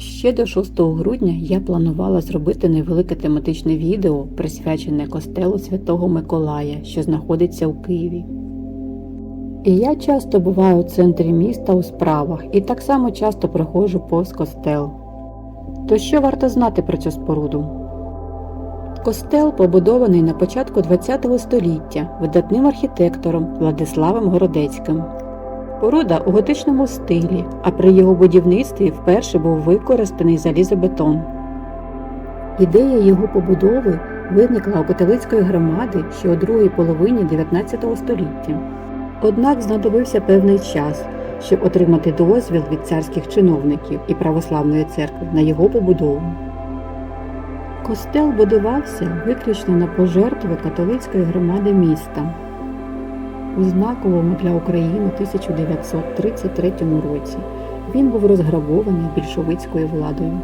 Ще до 6 грудня я планувала зробити невелике тематичне відео, присвячене костелу Святого Миколая, що знаходиться у Києві. І я часто буваю у центрі міста у справах і так само часто проходжу повз костел. То що варто знати про цю споруду? Костел побудований на початку ХХ століття видатним архітектором Владиславом Городецьким. Споруда у готичному стилі, а при його будівництві вперше був використаний залізобетон. Ідея його побудови виникла у католицької громади ще у другій половині 19 століття. Однак знадобився певний час, щоб отримати дозвіл від царських чиновників і православної церкви на його побудову. Костел будувався виключно на пожертви католицької громади міста. У знаковому для України 1933 році він був розграбований більшовицькою владою.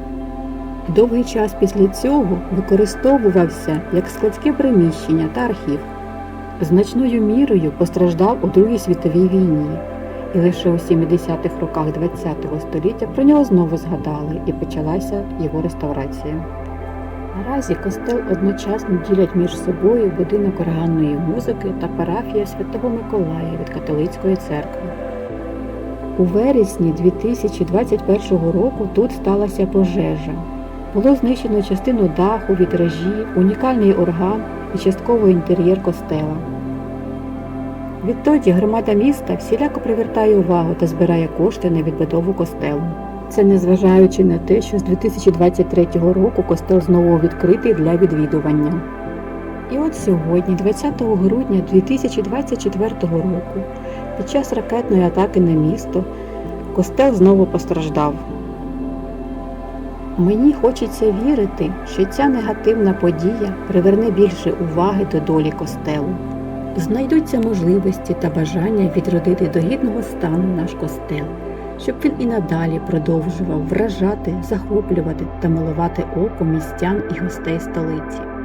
Довгий час після цього використовувався як складське приміщення та архів. Значною мірою постраждав у Другій світовій війні, і лише у 70-х роках ХХ століття про нього знову згадали і почалася його реставрація. Наразі костел одночасно ділять між собою будинок органної музики та парафія Святого Миколая від католицької церкви. У вересні 2021 року тут сталася пожежа. Було знищено частину даху, вітражі, унікальний орган і частково інтер'єр костела. Відтоді громада міста всіляко привертає увагу та збирає кошти на відбудову костелу. Це незважаючи на те, що з 2023 року костел знову відкритий для відвідування. І от сьогодні, 20 грудня 2024 року, під час ракетної атаки на місто, костел знову постраждав. Мені хочеться вірити, що ця негативна подія приверне більше уваги до долі костелу. Знайдуться можливості та бажання відродити до гідного стану наш костел, щоб він і надалі продовжував вражати, захоплювати та милувати око містян і гостей столиці.